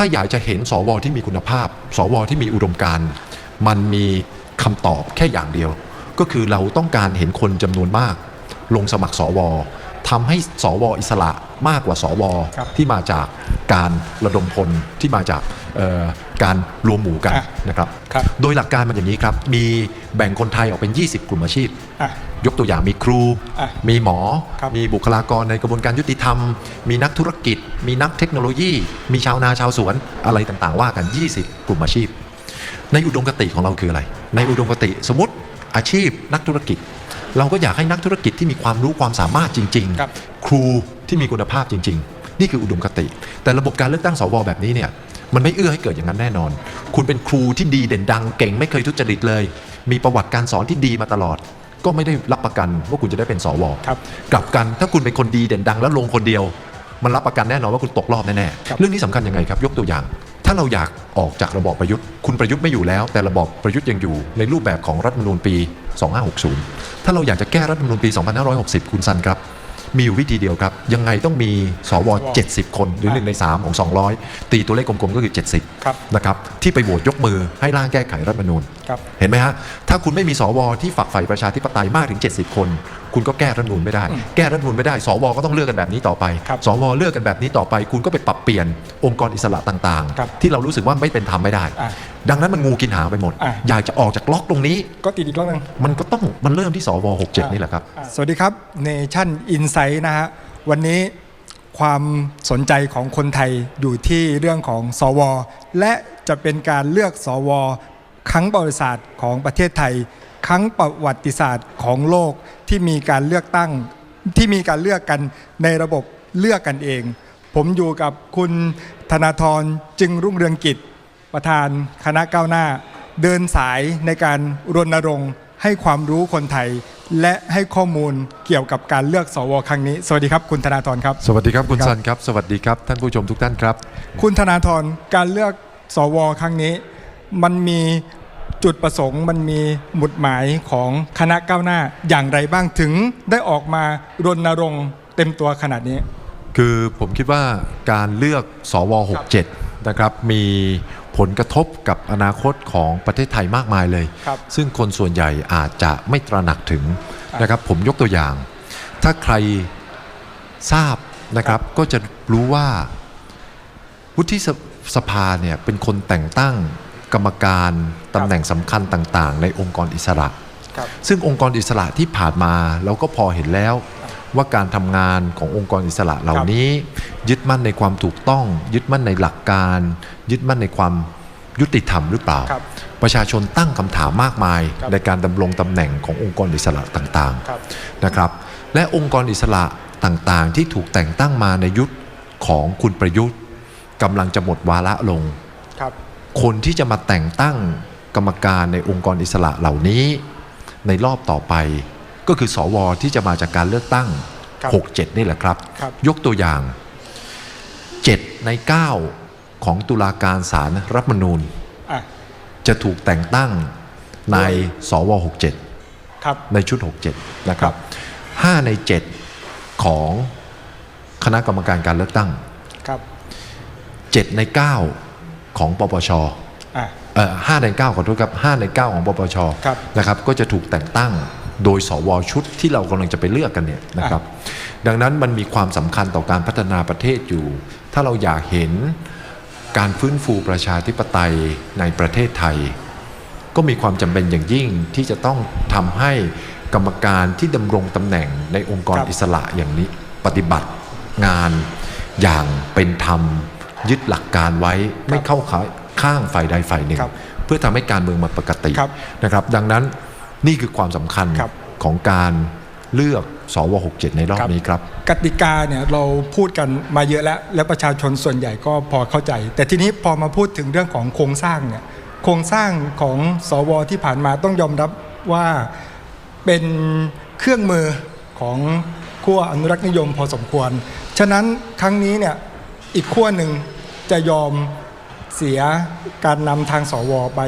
ถ้าอยากจะเห็นสวที่มีคุณภาพ สวที่มีอุดมการณ์มันมีคำตอบแค่อย่างเดียว ก็คือเราต้องการเห็นคนจำนวนมาก ลงสมัครสว ทำให้สวอิสระมากกว่าสวครับที่มาจากการระดมพลที่มาจากเอ่อการรวมหมู่กันอะนะครับครับโดยหลักการมันอย่างนี้ครับ มีแบ่งคนไทยออกเป็น 20 กลุ่มอาชีพอะยกตัวอย่างมีครูอะมีหมอครับมีบุคลากรในกระบวนการยุติธรรม มีนักธุรกิจ มีนักเทคโนโลยี มีชาวนาชาวสวนอะไรต่างๆ ว่ากัน 20 กลุ่มอาชีพ ในอุดมคติของเราคืออะไร ในอุดมคติสมมติอาชีพนักธุรกิจ เราก็อยากให้นักธุรกิจที่มีความรู้ความสามารถจริงครับครูที่มีคุณภาพจริง ๆ นี่คืออุดมคติ แต่ระบบการเลือกตั้งสวแบบนี้เนี่ยมันไม่เอื้อให้เกิดอย่างนั้นแน่นอน คุณเป็นครูที่ดีเด่นดังเก่งไม่เคยทุจริตเลย มีประวัติการสอนที่ดีมาตลอด ก็ไม่ได้รับประกันว่าคุณจะได้เป็นสวครับ กลับกันถ้าคุณเป็นคนดีเด่นดังแล้วลงคนเดียว มันรับประกันแน่นอนว่าคุณตกรอบแน่ครับๆเรื่องนี้สำคัญยังไงครับ ยกตัวอย่าง ถ้าเราอยากออกจากระบอบประยุทธ์ คุณประยุทธ์ไม่อยู่แล้ว แต่ระบอบประยุทธ์ยังอยู่ในรูปแบบของรัฐธรรมนูญปี 2560 ถ้าเราอยากจะแก้รัฐธรรมนูญปี 2560 คุณซันครับ มีอยู่วิธีเดียวครับ ยังไงต้องมีสว 70 คนหรือ1ใน 3 ของ 200 ตีตัวเลขกลมๆก็คือ 70ครับนะครับที่ไปโหวตยกมือให้ร่างแก้ไขรัฐธรรมนูญครับเห็นไหมฮะถ้าคุณไม่มีสวที่ฝักใฝ่ประชาธิปไตยมากถึง 70 คนคุณก็แก้รัฐธรรมนูญไม่ได้ แก้รัฐธรรมนูญไม่ได้สวก็ต้องเลือกกันแบบนี้ต่อไปครับสวเลือกกันแบบนี้ต่อไป คุณก็ไปปรับเปลี่ยนองค์กรอิสระต่างครับๆ ที่เรารู้สึกว่าไม่เป็นธรรมไม่ได้ อะดังนั้นมันงูกินหางไปหมด อะ อยากจะออกจากล็อกตรงนี้ ก็ติดอีกรอบหนึง มันก็ต้องมันเริ่มที่สว67นี่แหละครับ สวัสดีครับเนชั่นอินไซ h ์นะฮะ วันนี้ความสนใจของคนไทยอยู่ที่เรื่องของสว และจะเป็นการเลือกสว ครั้งประวัติศาสตร์ของประเทศไทย ครั้งประวัติศาสตร์ของโลกที่มีการเลือกตั้งที่มีการเลือกกันในระบบเลือกกันเอง ผมอยู่กับคุณธนาธรจึงรุ่งเรืองกิจ ประธานคณะก้าวหน้า เดินสายในการรณรงค์ให้ความรู้คนไทย และให้ข้อมูลเกี่ยวกับการเลือกสวครั้งนี้ สวัสดีครับคุณธนาธรครับ สวัสดีครับคุณครับซันครับ สวัสดีครับท่านผู้ชมทุกท่านครับ คุณธนาธรการเลือกสวครั้งนี้ มันมี จุดประสงค์มันมีหมุดหมายของคณะก้าวหน้าอย่างไรบ้างถึงได้ออกมารณรงค์เต็มตัวขนาดนี้ คือผมคิดว่าการเลือกสว 67 นะครับ มีผลกระทบกับอนาคตของประเทศไทยมากมายเลยครับซึ่งคนส่วนใหญ่อาจจะไม่ตระหนักถึงนะครับผมยกตัวอย่าง ถ้าใครทราบนะครับก็จะรู้ว่าวุฒิสสภาเนี่ยเป็นคนแต่งตั้ง กรรมการตำแหน่งสำคัญต่างๆ ในองค์กรอิสระครับซึ่งองค์กรอิสระที่ผ่านมาเราก็พอเห็นแล้วว่าการทำงานขององค์กรอิสระเหล่านี้ ยึดมั่นในความถูกต้อง ยึดมั่นในหลักการ ยึดมั่นในความยุติธรรมหรือเปล่าครับประชาชนตั้งคำถามมากมายครับในการดำรงตำแหน่งขององค์กรอิสระต่างครับๆนะครับ และองค์กรอิสระต่างๆ ที่ถูกแต่งตั้งมาในยุคของคุณประยุทธ์กำลังจะหมดวาระลง ครับคนที่จะมาแต่งตั้งกรรมการในองค์กรอิสระเหล่านี้ ในรอบต่อไป ก็คือสวที่จะมาจากการเลือกตั้งครับ67 นี่แหละครับครับยกตัวอย่าง 7 ใน 9 ของตุลาการศาลรัฐธรรมนูญอะจะถูกแต่งตั้งในสวครับ67 ในชุด 67 นะครับ 5 ใน 7 ของคณะกรรมการการเลือกตั้งครับ7ใน 9 ของปปชอะเอ่อห้าในเก้าขอโทษครับห้าในเก้าของปปชครับนะครับก็จะถูกแต่งตั้งโดยสวชุดที่เรากำลังจะไปเลือกกันเนี่ยนะครับ ดังนั้นมันมีความสำคัญต่อการพัฒนาประเทศอยู่ ถ้าเราอยากเห็นการฟื้นฟูประชาธิปไตยในประเทศไทย ก็มีความจำเป็นอย่างยิ่งที่จะต้องทำให้กรรมการที่ดำรงตำแหน่งในองค์กรครับอิสระอย่างนี้ปฏิบัติงานอย่างเป็นธรรม ยึดหลักการไว้ไม่เข้าขาข้างฝ่ายใดฝ่ายหนึ่งครับเพื่อทำให้การเมืองมันปกติครับนะครับ ดังนั้นนี่คือความสำคัญครับของการเลือกสว67 ในรอบนี้ครับ กติกาเนี่ยเราพูดกันมาเยอะแล้ว และประชาชนส่วนใหญ่ก็พอเข้าใจ แต่ทีนี้พอมาพูดถึงเรื่องของโครงสร้างเนี่ยโครงสร้างของสวที่ผ่านมาต้องยอมรับว่าเป็นเครื่องมือของขั้วอนุรักษ์นิยมพอสมควร ฉะนั้นครั้งนี้เนี่ย อีกขั้วหนึ่งจะยอมเสียการนำทางสวไป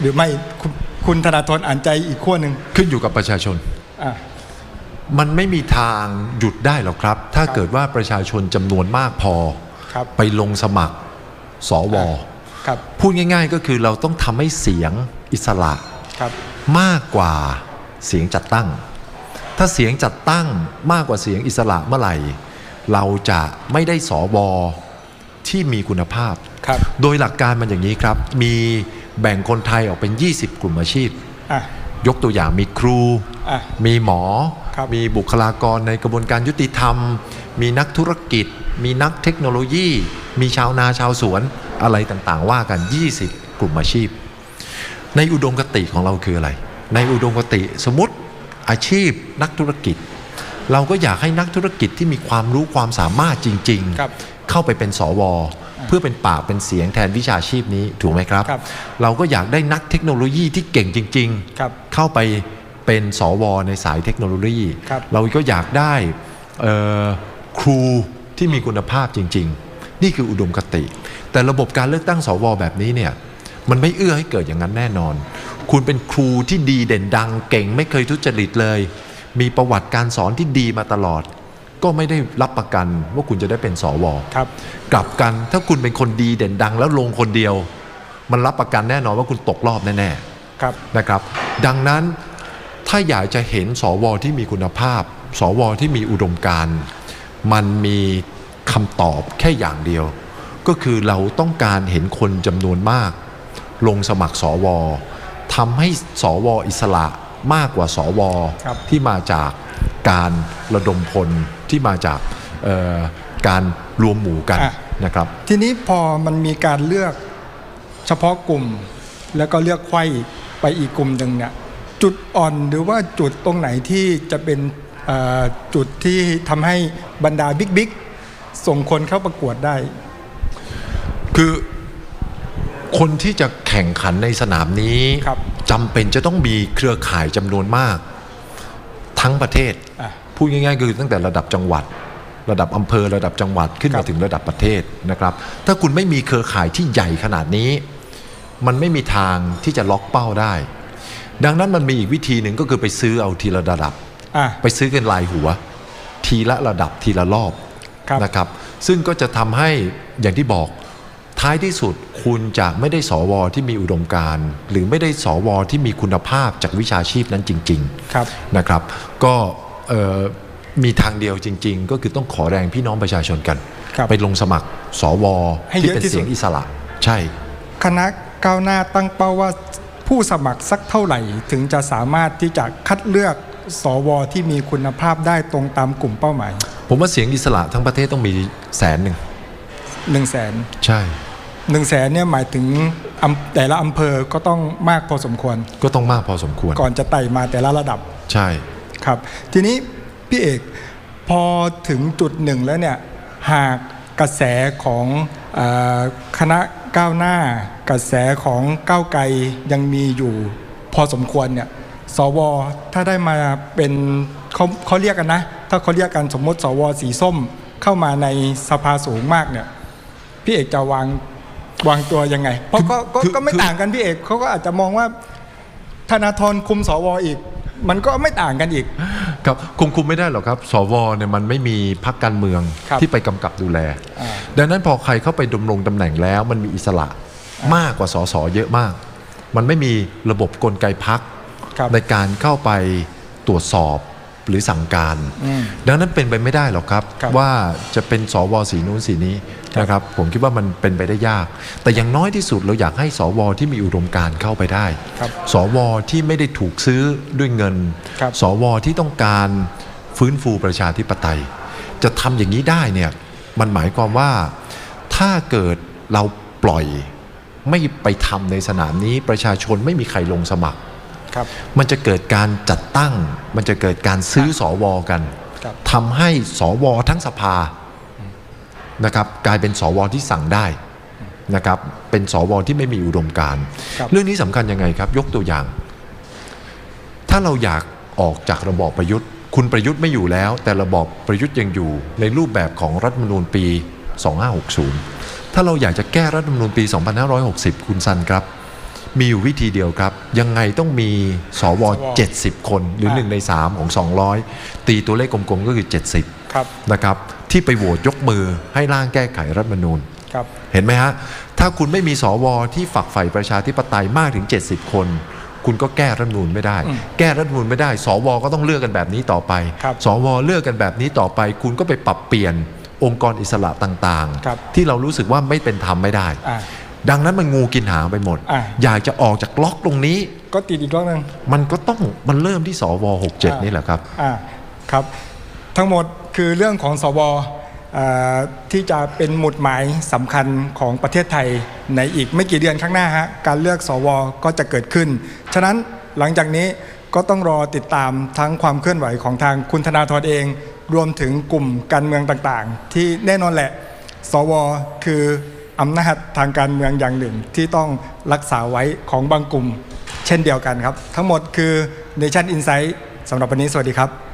หรือไม่คุณคุณธนาธรอ่านใจอีกขั้วหนึ่งขึ้นอยู่กับประชาชนอะมันไม่มีทางหยุดได้หรอกครับ ถ้าเกิดว่าประชาชนจำนวนมากพอครับไปลงสมัครสวครับพูดง่าย ๆก็คือเราต้องทำให้เสียงอิสระครับมากกว่าเสียงจัดตั้ง ถ้าเสียงจัดตั้งมากกว่าเสียงอิสระเมื่อไหร่ เราจะไม่ได้สว ที่มีคุณภาพครับโดยหลักการมันอย่างนี้ครับ มีแบ่งคนไทยออกเป็น 20 กลุ่มอาชีพอะยกตัวอย่างมีครูอะมีหมอครับมีบุคลากรในกระบวนการยุติธรรม มีนักธุรกิจ มีนักเทคโนโลยี มีชาวนาชาวสวนอะไรต่างๆ ว่ากัน 20 กลุ่มอาชีพ ในอุดมคติของเราคืออะไร ในอุดมคติสมมติอาชีพนักธุรกิจ เราก็อยากให้นักธุรกิจที่มีความรู้ความสามารถจริงครับๆเข้าไปเป็นสวเพื่อเป็นปากเป็นเสียงแทนวิชาชีพนี้ถูกไหมครับครับเราก็อยากได้นักเทคโนโลยีที่เก่งจริงๆครับเข้าไปเป็นสวในสายเทคโนโลยีครับเราก็อยากได้เอ่อครูที่มีคุณภาพจริง ๆ นี่คืออุดมคติ แต่ระบบการเลือกตั้งสวแบบนี้เนี่ยมันไม่เอื้อให้เกิดอย่างนั้นแน่นอน คุณเป็นครูที่ดีเด่นดังเก่งไม่เคยทุจริตเลย มีประวัติการสอนที่ดีมาตลอด ก็ไม่ได้รับประกันว่าคุณจะได้เป็นสวครับกลับกันถ้าคุณเป็นคนดีเด่นดัง แล้วลงคนเดียว มันรับประกันแน่นอนว่าคุณตกรอบแน่ๆครับนะครับ ดังนั้นถ้าอยากจะเห็นสวที่มีคุณภาพ สวที่มีอุดมการณ์มันมีคำตอบแค่อย่างเดียว ก็คือเราต้องการเห็นคนจำนวนมาก ลงสมัครสวทำให้สวอิสระ มากกว่าสวครับที่มาจากการระดมพลที่มาจากเอ่อการรวมหมู่กันอะนะครับ ทีนี้พอมันมีการเลือกเฉพาะกลุ่ม แล้วก็เลือกไขว้ไปอีกกลุ่มหนึ่งเนี่ยจุดอ่อนหรือว่าจุดตรงไหนที่จะเป็นเอ่อจุดที่ทำให้บรรดาบิ๊กบิ๊กส่งคนเข้าประกวดได้ คือคนที่จะแข่งขันในสนามนี้ครับ จำเป็นจะต้องมีเครือข่ายจำนวนมาก ทั้งประเทศอะพูดง่ายๆคือตั้งแต่ระดับจังหวัด ระดับอำเภอระดับจังหวัดขึ้นครัมาบถึงระดับประเทศนะครับ ถ้าคุณไม่มีเครือข่ายที่ใหญ่ขนาดนี้ มันไม่มีทางที่จะล็อกเป้าได้ ดังนั้นมันมีอีกวิธีหนึ่งก็คือไปซื้อเอาทีละระดับอะไปซื้อกันรายหัว ทีละระดับทีละรอบครับนะครับ ซึ่งก็จะทำให้อย่างที่บอก ท้ายที่สุดคุณจะไม่ได้สวที่มีอุดมการณ์หรือไม่ได้สวที่มีคุณภาพจากวิชาชีพนั้นจริงครับๆนะครับ ก็เอ่อมีทางเดียวจริง ๆ ก็คือต้องขอแรงพี่น้องประชาชนกันครับไปลงสมัครสวให้ที่เยอะเป็นที่สุดเสียงอิสระ ใช่ คณะก้าวหน้าตั้งเป้าว่าผู้สมัครสักเท่าไหร่ถึงจะสามารถที่จะคัดเลือกสวที่มีคุณภาพได้ตรงตามกลุ่มเป้าหมาย ผมว่าเสียงอิสระทั้งประเทศต้องมีแสนหนึ่ง1 0 0 0 0แสนใช่ หนึ่งแสนเนี่ยหมายถึงอำแต่ละอำเภอก็ต้องมากพอสมควร ก็ต้องมากพอสมควร ก่อนจะไต่มาแต่ละระดับใช่ครับ ทีนี้พี่เอกพอถึงจุดหนึ่งแล้วเนี่ยหากกระแสของเออคณะก้าวหน้ากระแสของก้าวไกลยังมีอยู่พอสมควรเนี่ยสวถ้าได้มาเป็นเขาเขาเรียกกันนะ ถ้าเขาเรียกกันสมมติสวสีส้มเข้ามาในสภาสูงมากเนี่ยพี่เอกจะวาง วางตัวยังไง เพราะก็ก็คือก็ไม่คือต่างกันพี่เอกเขาก็อาจจะมองว่าธนาธรคุมสวอีก มันก็ไม่ต่างกันอีก ครับคุมคุมไม่ได้หรอกครับ สวเนี่ยมันไม่มีพักการเมืองครับที่ไปกำกับดูแล อ่า ดังนั้นพอใครเข้าไปดำรงตำแหน่งแล้ว มันมีอิสระมากกว่าสสเยอะมาก มันไม่มีระบบกลไกพักครับ ในการเข้าไปตรวจสอบ หรือสั่งการอืมดังนั้นเป็นไปไม่ได้หรอกครับครับว่าจะเป็นสวสีนู้นสีนี้ครับนะครับ ผมคิดว่ามันเป็นไปได้ยาก แต่อย่างน้อยที่สุดเราอยากให้สวที่มีอุดมการณ์เข้าไปได้ครับสวที่ไม่ได้ถูกซื้อด้วยเงินครับสวที่ต้องการฟื้นฟูประชาธิปไตย จะทำอย่างนี้ได้เนี่ยมันหมายความว่าถ้าเกิดเราปล่อยไม่ไปทำในสนามนี้ประชาชนไม่มีใครลงสมัครครับ มันจะเกิดการจัดตั้ง มันจะเกิดการซื้อสอวอกันครับทำให้สวทั้งสภานะครับกลายเป็นสวที่สั่งได้นะครับเป็นสวที่ไม่มีอุดมการณ์ครับเรื่องนี้สำคัญยังไงครับ ยกตัวอย่าง ถ้าเราอยากออกจากระบอบประยุทธ์ คุณประยุทธ์ไม่อยู่แล้ว แต่ระบอบประยุทธ์ยังอยู่ ในรูปแบบของรัฐธรรมนูญปี 2560 ถ้าเราอยากจะแก้รัฐธรรมนูญปี 2560 คุณซันครับ มีอยู่วิธีเดียวครับ ยังไงต้องมีสว 70 คนหรืออ่า1ใน 3 ของ 200 ตีตัวเลขกลมๆก็คือ 70ครับนะครับที่ไปโหวตยกมือให้ร่างแก้ไขรัฐธรรมนูญครับเห็นไหมฮะ ถ้าคุณไม่มีสวที่ฝักใฝ่ประชาธิปไตยมากถึง 70 คน คุณก็แก้รัฐธรรมนูญไม่ได้ แก้รัฐธรรมนูญไม่ได้ สวก็ต้องเลือกกันแบบนี้ต่อไปครับสวเลือกกันแบบนี้ต่อไป คุณก็ไปปรับเปลี่ยนองค์กรอิสระต่างครับๆที่เรารู้สึกว่าไม่เป็นธรรมไม่ได้อ่า ดังนั้นมันงูกินหางไปหมด อะ อยากจะออกจากล็อกตรงนี้ ก็ติดอีกรอบหนึงมันก็ต้องมันเริ่มที่สว67 นี่แหละครับ อ่าครับทั้งหมดคือเรื่องของสวเอ่อที่จะเป็นหมุดหมายสำคัญของประเทศไทยในอีกไม่กี่เดือนข้างหน้าฮะการเลือกสวก็จะเกิดขึ้น ฉะนั้นหลังจากนี้ก็ต้องรอติดตามทั้งความเคลื่อนไหวของทางคุณธนาธรเอง รวมถึงกลุ่มการเมืองต่างๆ ที่แน่นอนแหละ สวคือ อำนาจทางการเมืองอย่างหนึ่งที่ต้องรักษาไว้ของบางกลุ่ม เช่นเดียวกันครับ ทั้งหมดคือ Nation Insight สำหรับวันนี้สวัสดีครับ